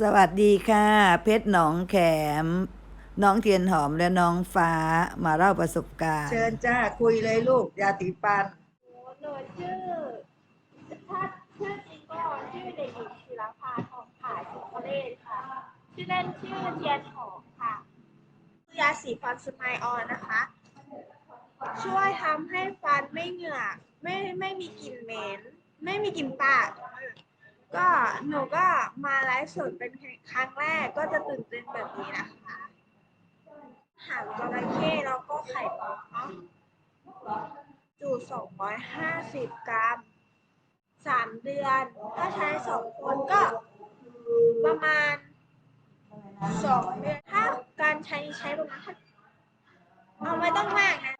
สวัสดีค่ะ เพชรหนองแขม น้องเทียนหอมและน้องฟ้ามาเล่าประสบการณ์ เชิญจ้าคุยเลยลูกยาติปันหนูชื่อถ้าชื่อจริงก็ชื่อเด็กหญิงศิลาภาทองผาสุขเลศค่ะ ชื่อเล่นชื่อเทียนหอมค่ะยาสีฟันสไมายออนนะคะ ช่วยทำให้ฟันไม่เหงือกไม่ไม่มีกลิ่นเหม็น ไม่มีกลิ่นปาก ก็หนูก็มาไลฟ์สดเป็นครั้งแรกก็จะตื่นเต้นแบบนี้นะคะหางจระเข้แล้วก็ไข่ปลาเนาะจูด250กรัมสามเดือนถ้าใช้สองคนก็ประมาณสองเดือนถ้าการใช้ใช้ประมาณเอาไม่ต้องมากนะ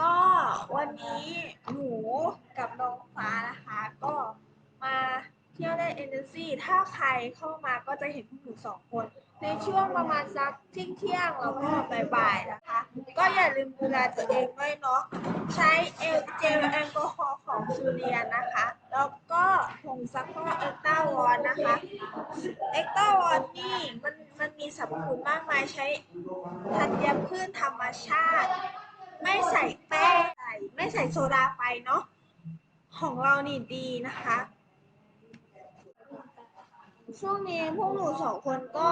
ก็วันนี้หนูกับน้องฟ้านะคะก็ มาเที่ยวได้เอเนอร์จีถ้าใครเข้ามาก็จะเห็นพวกหนูสองคน ในช่วงประมาณสักเที่ยงเที่ยงแล้วก็บ่ายๆนะคะ ก็อย่าลืมดูแลตัวเองด้วยเนาะใช้เอลเจลแอลกอฮอล์ของซูเรียนะคะ แล้วก็ผงซักฟอกเอ็กต้าวอนนะคะเอ็กต้าวอนนี่มันมันมีสรรพคุณมากมายใช้ธัญพืชธรรมชาติ ไม่ใส่แป้งใส่ไม่ใส่โซดาไปเนาะของเรานี่ดีนะคะ ช่วงนี้พวกหนูสองคนก็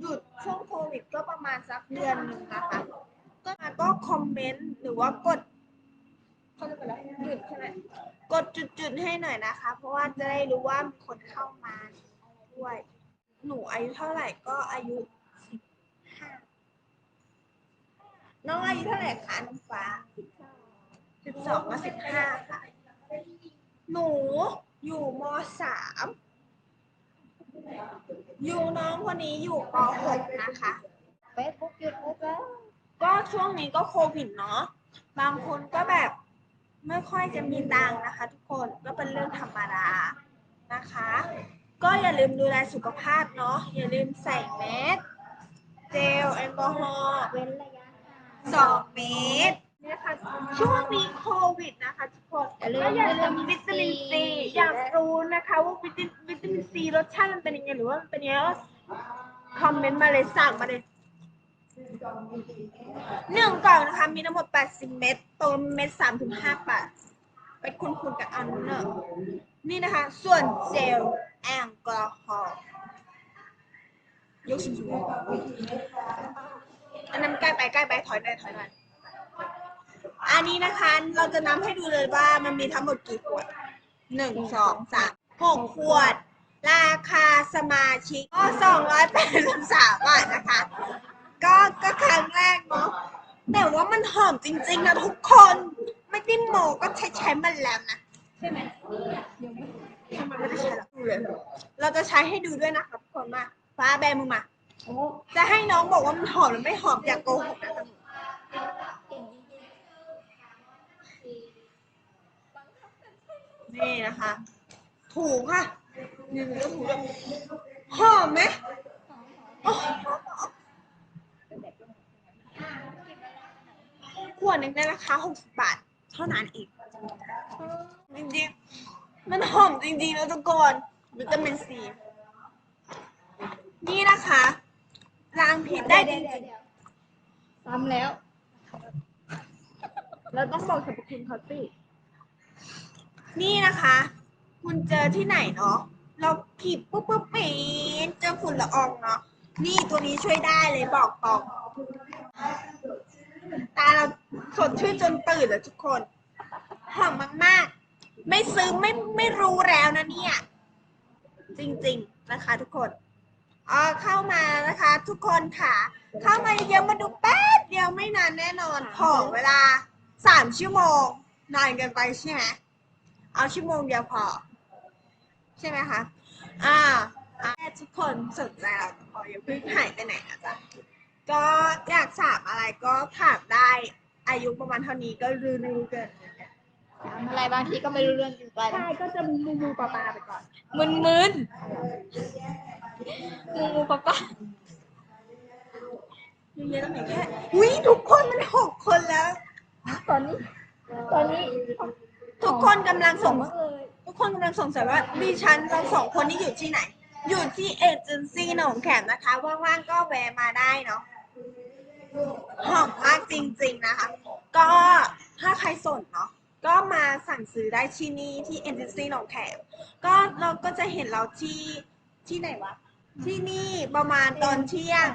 หยุดช่วงโควิดก็ประมาณสักเดือนหนึ่งนะคะ ก็มาก็คอมเมนต์หรือว่ากดเขาเรียกว่าอะไรหยุดใช่ไหมกดจุดๆให้หน่อยนะคะ เพราะว่าจะได้รู้ว่ามีคนเข้ามาด้วย หนูอายุเท่าไหร่ก็อายุสิบห้าน้องอายุเท่าไหร่คะน้องฟ้าสิบสองกับสิบห้าค่ะ หนูอยู่มสาม ยู่น้องคนนี้อยู่ป .6 นะคะ เฟซบุ๊กยูทูบแล้วก็ช่วงนี้ก็โควิดเนาะ บางคนก็แบบไม่ค่อยจะมีตังค์นะคะ ทุกคนก็เป็นเรื่องธรรมดานะคะ ก็อย่าลืมดูแลสุขภาพเนาะอย่าลืมใส่แมสเจลแอลกอฮอล์เว้นระยะห่าง สองเมตรเนี่ย ค่ะ ช่วงนี้โควิดนะคะทุกคนอย่าลืมก็อย่าลืมวิวิตาตามิมินนซีซีอยากรู้นะคะว่าวิตาวิตามินซีรสชาติมันเป็นยังไงหรือว่ามันเป็นยังไงก็คอมเมนต์มาเลยสั่งมาเลยหนึ่งกล่องนะคะมีทั้งหมด 80 เม็ดตัวเม็ด3ถึง5บาทไปคูณๆกับอันเนอร์นี่นะคะ ส่วนเจลแอลกอฮอล์ยกสูงๆอันนั้นใกล้ไปใกล้ไปถอยหน่อยถอยหน่อย อันนี้นะคะเราจะนับให้ดูเลยว่ามันมีทั้งหมดกี่ขวดหนึ่งสองสามหกขวด ราคาสมาชิกก็สองร้อยแปดสิบสามบาทนะคะ ก็ก็ครั้งแรกเนาะแต่ว่ามันหอมจริงๆนะทุกคน ไม่ได้โมก็ใช้ใช้มันแล้วนะใช่ไหมทำไมไม่ได้ใช้แล้วดูเลยเราจะใช้ให้ดูด้วยนะคะทุกคนมาฟ้าแบมือมาจะให้น้องบอกว่ามันหอมหรือไม่หอมอย่าโกหกนะ นี่นะคะ ถูกค่ะนี่มันก็ถูกแล้วหอมไหมอ้ยขวดหนึ่งในราคา60บาท เท่านั้นอีกจริงๆ มันหอมจริงๆ แล้วทุกคนวิตามินซี นี่นะคะล้างพิษได้จริงๆซ้ำแล้ว เราต้องบอกสรรพคุณเขาสิ นี่นะคะ คุณเจอที่ไหนเนาะเราขีดปุ๊บปุ๊บปีนเจอฝุ่นละอองเนาะนี่ตัวนี้ช่วยได้เลยบอกตรงตาเราสดชื่นจนตื่นเลยทุกคนหอมมากๆ ไม่ซื้อไม่ไม่รู้แล้วนะเนี่ย จริงๆนะคะทุกคนเออเข้ามานะคะ ทุกคนค่ะ เข้ามาเยอะมาดูแป๊บเดียวไม่นานแน่นอนขอเวลาสามชั่วโมงนานเกินไปใช่ไหม เอาชั่วโมงเดียวพอ ใช่ไหมคะ อ่าอ่าทุกคนสนใจเราขออย่าเพิ่งหายไปไหนนะจ๊ะก็อยากถามอะไรก็ถามได้อายุประมาณเท่านี้ก็รู้ๆเกินถามอะไรบางทีก็ไม่รู้เรื่องจริงไปใช่ก็จะมูมูปลาปลาไปก่อนมึนมึนงูงูปะปะเยอะๆตั้งไหนแค่อุ้ยทุกคนมันหกคนแล้ว ตอนนี้ ตอนนี้ ทุกคนกำลังสงมากเลยทุกคนกำลังสงสัยว่าดิฉันเราสองคนนี้อยู่ที่ไหน อยู่ที่เอเจนซี่หนองแขมนะคะ ว่างๆก็แวะมาได้เนาะหอมมากจริง ๆนะคะ ก็ถ้าใครสนเนาะก็มาสั่งซื้อได้ที่นี่ที่เอเจนซี่หนองแขมก็เราก็จะเห็นเราที่ที่ไหนวะ ที่นี่ประมาณตอนเที่ยง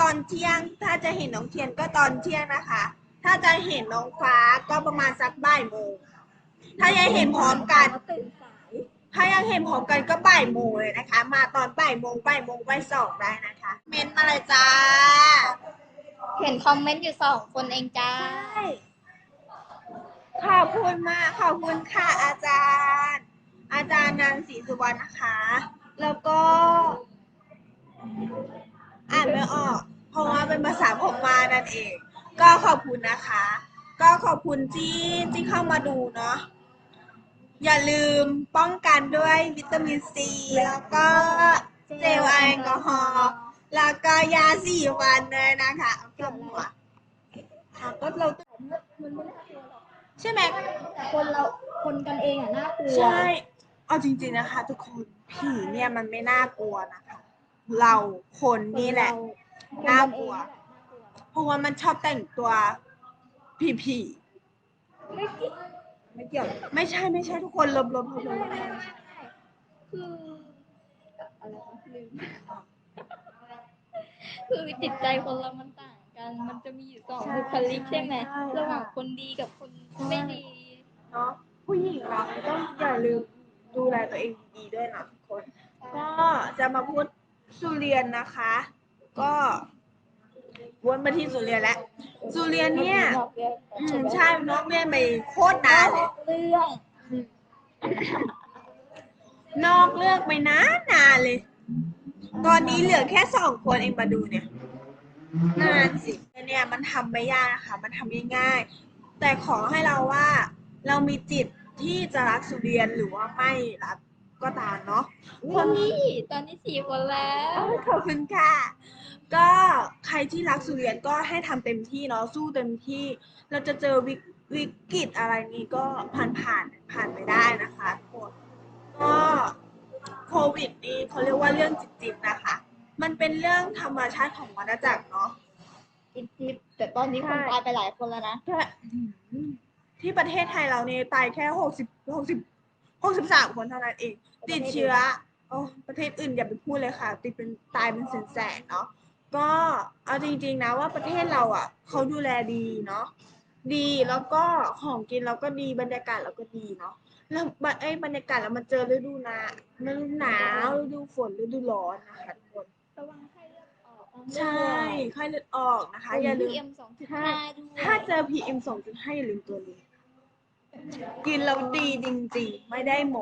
ตอนเที่ยงถ้าจะเห็นน้องเทียนก็ตอนเที่ยงนะคะ ถ้าจะเห็นน้องฟ้าก็ประมาณสักบ่ายโมง ถ้าอยากเห็นพร้อมกันตื่นสายถ้าอยากเห็นพร้อมกันก็บ่ายโมงเลยนะคะ มาตอนบ่ายโมงบ่ายโมงบ่ายสองได้นะคะ เมนต์มาเลยจ้า เห็นคอมเมนต์อยู่สองคนเองจ้า ขอบคุณมากขอบคุณค่ะอาจารย์ อาจารย์นันศรีสุวรรณนะคะ แล้วก็ อ่านไม่ออก เพราะว่าเป็นภาษาผมมานั่นเอง ก็ขอบคุณนะคะ ก็ขอบคุณที่ที่เข้ามาดูเนาะอย่าลืมป้องกันด้วยวิตามินซี แล้วก็เจลแอลกอฮอล์แล้วก็ยาสีฟันเลยนะคะเอาเก็บหัวอะก็เรามันไม่น่ากลัวหรอกใช่ไหมแต่คนเราคนกันเองอะน่ากลัวใช่เอาจริง ๆนะคะ ทุกคนผีเนี่ยมันไม่น่ากลัวนะคะ เราคนนี่แหละคนกัน่าเองกลัวแหละน่ากลัวเพราะว่ามันชอบแต่งตัว ผีผีไม่เกี่ยวไม่เกี่ยวไม่ใช่ไม่ใช่ทุกคนลบลบลบลบคืออะไรวะลืมคือจิตใจคนเรามันต่างกัน มันจะมีอยู่สองบุคลิกใช่ไหมระหว่างคนดีกับคนไม่ดีเนาะผู้หญิงเราต้องอย่าลืมดูแลตัวเองดีด้วยนะทุกคน ก็จะมาพูดสุเรียนนะคะ ก็ วนมาที่สุเรียนแล้วสุเรียนเนี่ย อืมใช่นอกเรื่องไปโคตรนานเลยเรื่องนอกเรื่องไปนานนานเลย ตอนนี้เหลือแค่สองคนเองมาดูเนี่ย นานสิเนี่ยมันทำไม่ยากนะคะมันทำง่ายๆแต่ขอให้เราว่า เรามีจิตที่จะรักสุเรียนหรือว่าไม่รัก ก็ตามเนาะคนนี้ตอนนี้สี่คนแล้วขอบคุณค่ะ ก็ใครที่รักสุเรียนก็ให้ทำเต็มที่เนาะสู้เต็มที่ เราจะเจอวิกวิกฤตอะไรนี้ก็ผ่านผ่านผ่านไปได้นะคะทุกคนก็โควิดนี่เขาเรียกว่าเรื่องจิตๆนะคะ มันเป็นเรื่องธรรมชาติของวัฏจักรเนาะจิบจิบแต่ตอนนี้คนตายไปหลายคนแล้วนะแค่ที่ประเทศไทยเราเนี่ยตายแค่หกสิบหกสิบ หกสิบสามคนเท่านั้นเอง ติดเชื้อโอ้ประเทศอื่นอย่าไปพูดเลยค่ะ ติดเป็นตายเป็นแสนๆเนาะก็เอาจริงๆนะว่าประเทศเราอะเขาดูแลดีเนาะดีแล้วก็ของกินเราก็ดีบรรยากาศเราก็ดีเนาะแล้วบัดไอ้ยบรรยากาศเรามาเจอฤดูหนาฤดูหนาวฤดูฝนฤดูร้อนนะคะทุกคนระวังไข้เลือดออกนะใช่ไข้เลือดออกนะคะอย่าลืมเอ็มสองจุดห้าด้วยถ้าเจอ PM 2.5อย่าลืมตัวนี้ กินแล้วดีจริงๆ ไม่ได้โม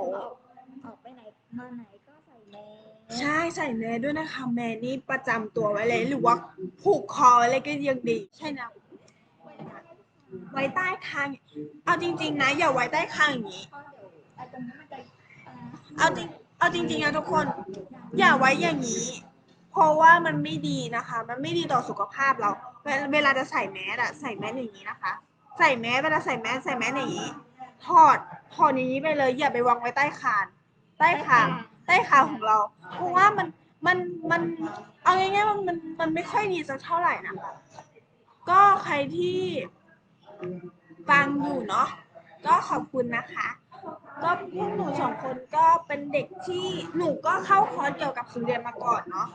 ออกไปไหนมาไหนก็ใส่แมสใช่ใส่แมสด้วยนะคะแมสนี่ประจำตัวไว้เลย หรือว่าผูกคอไว้เลยก็ยังดี ใช่นะ ไว้ใต้คาง เอาจริง ๆ นะ อย่าไว้ใต้คางอย่างนี้ เพราะเดี๋ยวอาจจะไม่ใจอ่าเอาจริงเอาจริงๆนะทุกคน อย่าไว้อย่างนี้ เพราะว่ามันไม่ดีนะคะ มันไม่ดีต่อสุขภาพเรา เวลเวลาจะใส่แมสอะใส่แมสอย่างนี้นะคะ ใส่แมสเวลาใส่แมสใส่แมสอย่างนี้ถอดถอดอย่างนี้ไปเลย อย่าไปวางไว้ใต้คาน ใต้คาง ใต้คางของเรา เพราะว่ามันมันมันเอาง่ายๆว่ามันมันไม่ค่อยดีสักเท่าไหร่นะคะก็ใครที่ฟังอยู่เนาะก็ขอบคุณนะคะ ก็พวกหนูสองคนก็เป็นเด็กที่หนูก็เข้าคอร์สเกี่ยวกับสุเรียนมาก่อนเนาะ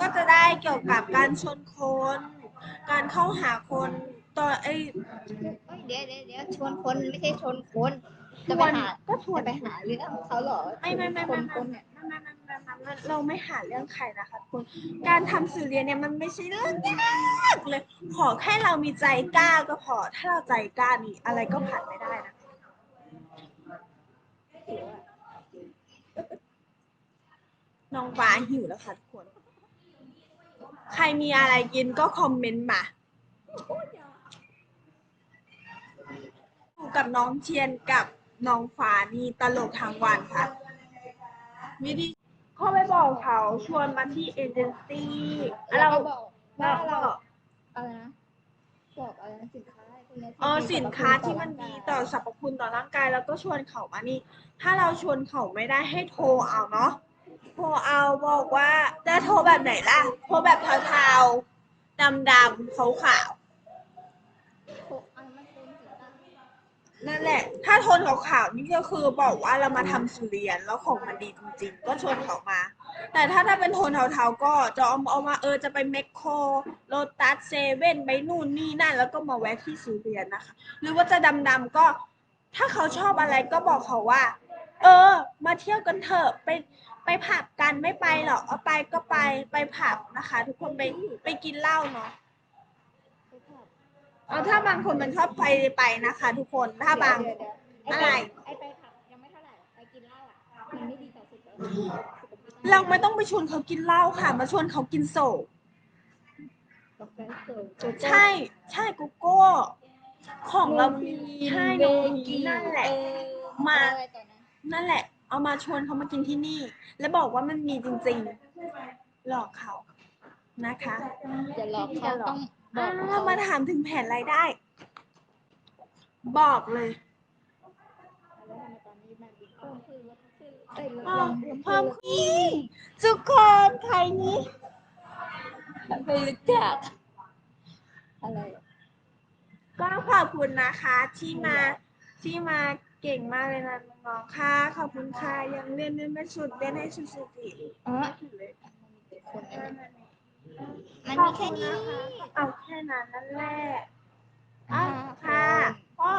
ก็จะได้เกี่ยวกับการชนคน การเข้าหาคน ต่อไอ้เอ้ยเดี๋ยวเดี๋ยวเดี๋ยวชวนคนไม่ใช่ชนคนชจะวไปนหาก็ชวจะนไปหาเรื่องเขาเหรอไม่ไม่ไม่คไม่นไม่คนเนี่ยไม่ไม่ไม่ไม่ไม่ไม่เราไม่หาเรื่องใครนะคะทุกคนการทำสื่อเรียนเนี่ยมันไม่ใช่เรื่องยากเลย ขอแค่เรามีใจกล้าก็พอ ถ้าเราใจกล้านี่อะไรก็ผ่านไม่ได้นะน้องฟ้าหิวแล้วค่ะทุกคน ใครมีอะไรกินก็คอมเมนต์มาอยู่ กับน้องเชียนกับน้องฟ้านี่ตลกทั้งวันค่ะวิธีเข้าไปบอกเขาชวนมาที่เอเจนซี่เราเราก็บอกว่าเราเราอะไรนะบอกอะไรนะสินค้าพวกเนี้ยที่เออมีสินค้าที่มันดีต่อร่างกายสรรพคุณต่อร่างกายแล้วก็ชวนเขามานี่ ถ้าเราชวนเขาไม่ได้ให้โทรเอาเนาะโทรเอาบอกว่าจะโทรแบบไหนล่ะ โทรแบบเทาๆดำๆขาวๆ โอ้อันมันเป็นสีดำ นั่นแหละ ถ้าโทนขาวๆนี่ก็คือบอกว่าเรามาทำสุเรียนแล้วของมันดีจริงๆ ก็ชวนเขามา แต่ถ้าถ้าเป็นโทนเทาๆก็จะเอาเอามาเออจะไปแมคโครโลตัสเซเว่นไปนู่นนี่นั่น แล้วก็มาแวะที่สุเรียนนะคะ หรือว่าจะดำๆก็ ถ้าเขาชอบอะไรก็บอกเขาว่า เออ มาเที่ยวกันเถอะไปไปผับกันไม่ไปหรอกเอาไปก็ไปไปผับนะคะ ทุกคนไปไปกินเหล้าเนาะ เอาถ้าบางคนมันชอบไปไปนะคะ ทุกคนถ้าบางเดี๋ยวเดี๋ยวอะไร ไอ้ไปผับยังไม่เท่าไหร่ไปกินเหล้าอะมันไม่ดีต่อสุขภาพสุขภาพเราไม่ต้องไปชวนเขากินเหล้าค่ะ มาชวนเขากินโซกาแฟสดโกโก้ใช่ใช่โกโก้ ของเรามีใช่เบนมกีนั่นแหละเออมา อะไรต่อนะนั่นแหละ เอามาชวนเขามากินที่นี่ แล้วบอกว่ามันมีจริงๆ หลอกเขานะคะจะหลอกเขาต้องบ อ่อกาเขามาถามถึงแผนรายได้ บอกเลยตอนนี้มันเพิ่มขึ้นลดขึ้นเอ้ยลดเพิ่ลมงเพิ่มขึ้นทุกคนใครนี้ ไม่รู้จักอะไรก็ขอบคุณนะคะที่มาที่มาเก่งมากเลยนะน้องๆค่ะขอบคุณค่ะยังเรียนไม่สุดเรียนให้สุดๆอีกอ๋อเลยคนอันนี้มันมีแค่นี้ เอาแค่ นั้นนั่นแหละอ่าอะค่ะก็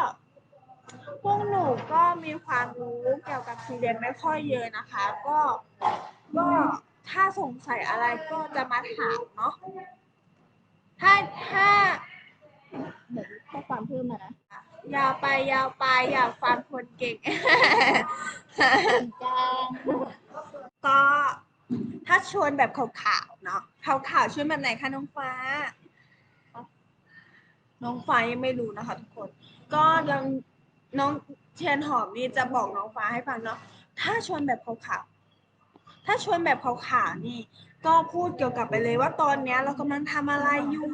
พวกหนูก็มีความรู้เกี่ยวกับสีเรียนไม่ค่อยเยอะนะคะ ก็ก็ถ้าสงสัยอะไรก็จะมาถามเนาะถ้าถ้าเหมือนข้อความเพิ่มมานะยาวไปยาวไปอยากฟังคนเก่งจ้าก็ถ้าชวนแบบขาวๆเนาะขาวๆชวนแบบไหนคะน้องฟ้า น้องฟ้ายังไม่รู้นะคะทุกคน ก็ยังน้องเทียนหอมนี่จะบอกน้องฟ้าให้ฟังเนาะถ้าชวนแบบขาวๆถ้าชวนแบบขาวๆนี่ ก็พูดเกี่ยวกับไปเลยว่าตอนเนี้ย เรากำลังทำอะไรอยู่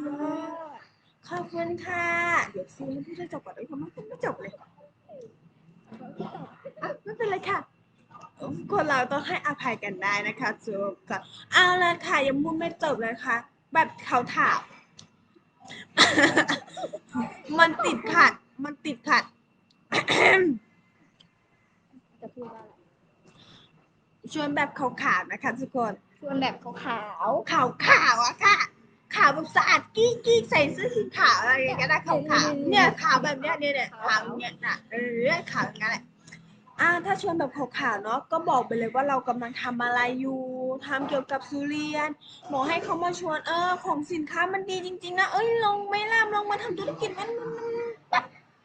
ขอบคุณค่ะ เดี๋ยวซีให้พูดให้จบก่อนเลยเพราะมันพูดไม่จบเลยอะไม่เป็นไรค่ะคนเราต้องให้อภัยกันได้นะคะจบค่ะเอาละค่ะยังพูดไม่จบเลยค่ะ แบบเขาถาม มันติดขัด มันติดขัด จะพูดว่าอะไรชวนแบบขาวๆนะคะทุกคน ชวนแบบขาวขาวขาวๆอะค่ะ ขาวแบบสะอาดกี้กี้ใส่เสื้อสีขาวอะไรอย่างเงี้ยนะขาวขาวๆเนี่ยขาวแบบเนี้ยเนี่ยเนี่ยขาวเนี่ยน่ะเออขาวอย่างเงี้ยแหละ อ่าถ้าชวนแบบขาวๆเนาะก็บอกไปเลยว่าเรากำลังทำอะไรอยู่ทำเกี่ยวกับสุเรียนบอกให้เขามาชวนเออ ของสินค้ามันดีจริง ๆ นะเอ้ยลองไหม่ล่ามลองมาทำธุรกิจมันมันมันแบบ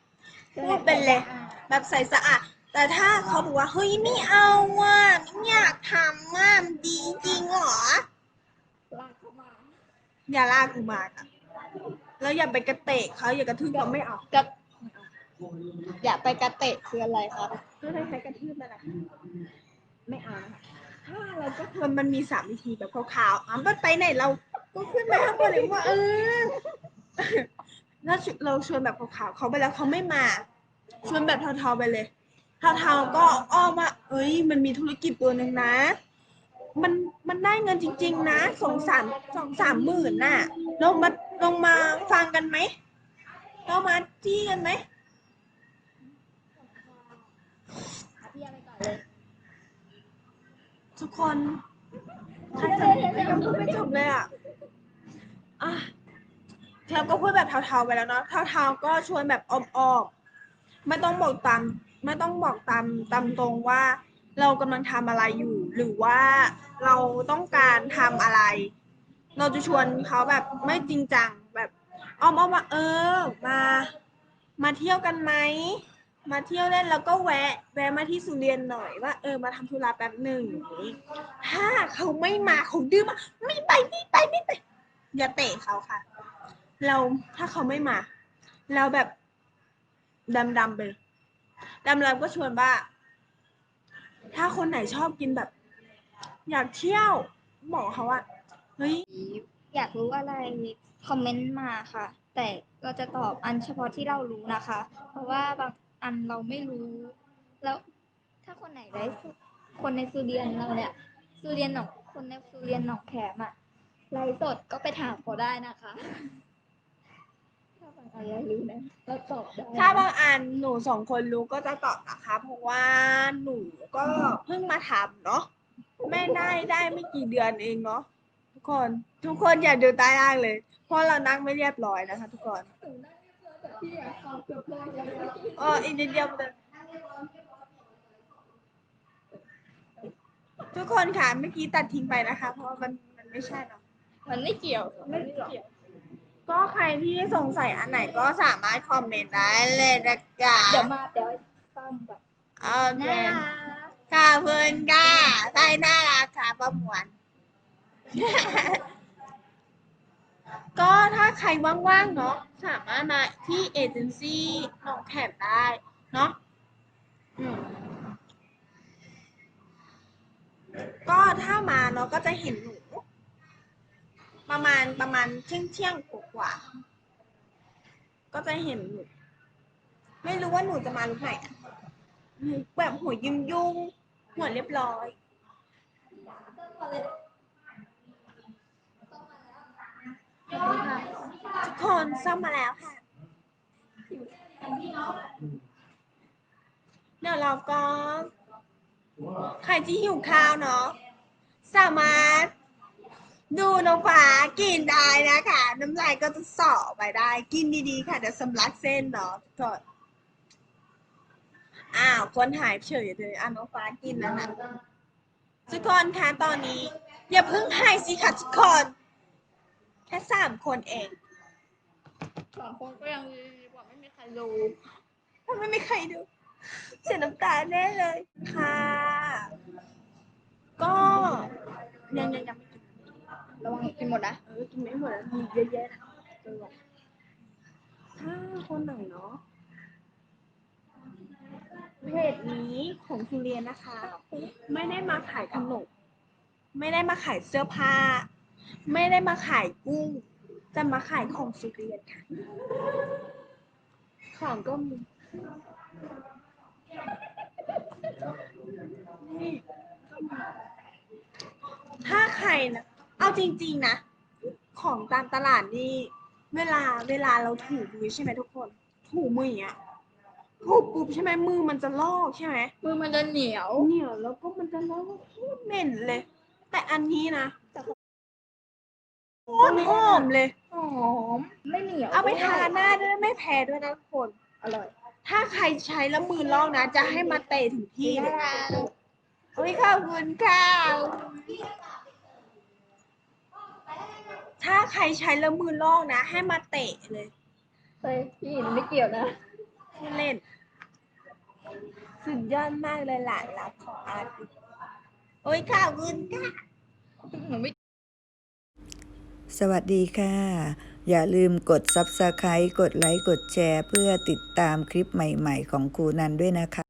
ๆพูดเป็นเลยแบบใส่สะอาด แต่ถ้าเขาบอกว่าเฮ้ยไม่เอาอะไม่อยากทำอะมันดีจริงเหรอลากเข้ามาอย่าลากกูมาค่ะแล้วอย่าไปกระเตะเขาอย่า กระทืบเขาไม่เอา กับ อย่าไปกระเตะคืออะไรครับ ก็ได้ใช้กระทืบนั่นแหละไม่เอานะคะถ้าเราก็ควรมันมีสามวิธีแบบขาวๆอะมันไปไหนเราก็ขึ้นมาข้างบนเลยว่าเออแล้วเราชวนแบบขาวๆเขาไปแล้วเขาไม่มาชวนแบบเทาๆไปเลยเทาๆก็อ้อมว่าเอ้ย มันมีธุรกิจตัวหนึ่งนะ มันมันได้เงินจริง ๆ นะสองสามสองสามหมื่นน่ะลงมาลงมาฟังกันไหมเรามาจี้กันไหม พี่อะไรก่อนเลย ทุกคนใครจะยังพูดไม่จบเลยอะอะเทปก็พูดแบบเทาๆไปแล้วเนาะเทาๆก็ชวนแบบอ้อมๆไม่ต้องบอกตามไม่ต้องบอกตามตามตรงว่าเรากำลังทำอะไรอยู่ หรือว่าเราต้องการทำอะไร เราจะชวนเขาแบบไม่จริงจังแบบอ้อมๆว่าเออ มา มาเที่ยวกันไหม มาเที่ยวเล่นแล้วก็แวะ แวะมาที่สุเรียนหน่อยว่า เออมาทำธุระแป๊บหนึ่งถ้าเขาไม่มาเขาดื้อมาไม่ไปไม่ไปไม่ไปอย่าเตะเขาค่ะ เราถ้าเขาไม่มา เราแบบดำดำไปดำดำก็ชวนว่า ถ้าคนไหนชอบกินแบบ อยากเที่ยวบอกเขาว่าเฮ้ยอยากรู้อะไรคอมเมนต์มาค่ะ แต่เราจะตอบอันเฉพาะที่เรารู้นะคะ เพราะว่าบาง อันเราไม่รู้ แล้วถ้าคนไหนได้คนในซูเรียนเราเนี่ยสุเรียนหนองคนในสุเรียนหนองแขมอะไลฟ์สดก็ไปถามเขาได้นะคะ ถ้าบางอันเรารู้นะเราตอบได้ถ้าบางอันหนูสองคนรู้ก็จะตอบนะคะ เพราะว่าหนูก็เพิ่งมาทำเนาะไม่ได้ได้ไม่กี่เดือนเองเนาะทุกคน ทุกคนอย่าดูใต้ล่างเลย เพราะเรานั่งไม่เรียบร้อยนะคะ ทุกคน หนูนั่ง อยแต่พี่อะตอบเกือบได้แล้วเอออีกนิดเดียวเลยทุกคนค่ะเมื่อกี้ตัดทิ้งไปนะคะ เพราะว่ามันมันไม่ใช่เนาะมันไม่เกี่ยวมันไม่เกี่ยวก็ใครที่สงสัยอันไหนก็สามารถคอมเมนต์ได้เลยนะคะเดี๋ยวมาเดี๋ยวซ้ำแบบโอเคน่ารักขอบคุณค่ะใต้น่ารักค่ะประมวล ก็ถ้าใครว่างๆเนาะสามารถมาที่เอเจนซี่หนองแขมได้เนาะก็ถ้ามาเนาะก็จะเห็นหนู ประมาณประมาณเที่ยงเที่ยงๆกว่าก็จะเห็นหนูไม่รู้ว่าหนูจะมาลุกไหนแบบหัวยุ่งยุ่งๆหัวเรียบร้อย ทุกคนซ่อมมาแล้วค่ะ เดี๋ยวเราก็ ใครที่หิวข้าวเนาะสามารถ ดูน้องฟ้ากินได้นะคะ น้ำลายก็จะสอไปได้ กินดีๆ ค่ะเดี๋ยวสำลักเส้นเนาะทุกคนอ้าวคนหายเฉยเลยอะน้องฟ้ากินแล้วนะทุกคนคะตอนนี้ อย่าเพิ่งหายสิค่ะทุกคน ค่สามคนเองสองคนก็ยังดีกว่าไม่มีใครรู้ถ้าไม่มีใครดู เสียน้ำตาแน่เลยค่ะ ก็ยังยังยังไม่กินระวังกินหมดนะเออกินไม่หมดแล้วมีเยอะแยะนะเออถ้าคนไหนเนาะเพจนี้ของทุเรียนนะคะ ไม่ได้มาขายขนมไม่ได้มาขายเสื้อผ้า ไม่ได้มาขายกุ้ง จะมาขายของสุเรียนค่ะ ของก็มีนี่ถ้าใครนะ เอาจริง ๆ นะ ของตามตลาดนี่ เวลาเวลาเราถูมือใช่ไหมทุกคน ถูมืออย่างเงี้ยถูปุ๊บใช่ไหมมือมันจะลอกใช่ไหมมือมันจะเหนียว เหนียวแล้วก็มันจะลอกโคตรเหม็นเลย แต่อันนี้นะแต่เขา โคตรหอมเลยหอมไม่เหนียวเอาไปทาหน้าด้วยไม่แพ้ด้วยนะทุกคนอร่อย ถ้าใครใช้แล้วมือลอกนะ จะให้มาเตะถึงที่เลยโอ้ยขอบคุณค่ะถ้าใครใช้แล้วมือลอกนะ ให้มาเตะเลยเฮ้ยพี่หนูไม่เกี่ยวนะพูดเล่น สุดยอดมากเลยหลานรักของอาร์ตโอ้ยขอบคุณค่ะหนูไม่ สวัสดีค่ะ อย่าลืมกด Subscribe กดไลค์ กดแชร์ เพื่อติดตามคลิปใหม่ ๆ ของครูนันด้วยนะคะ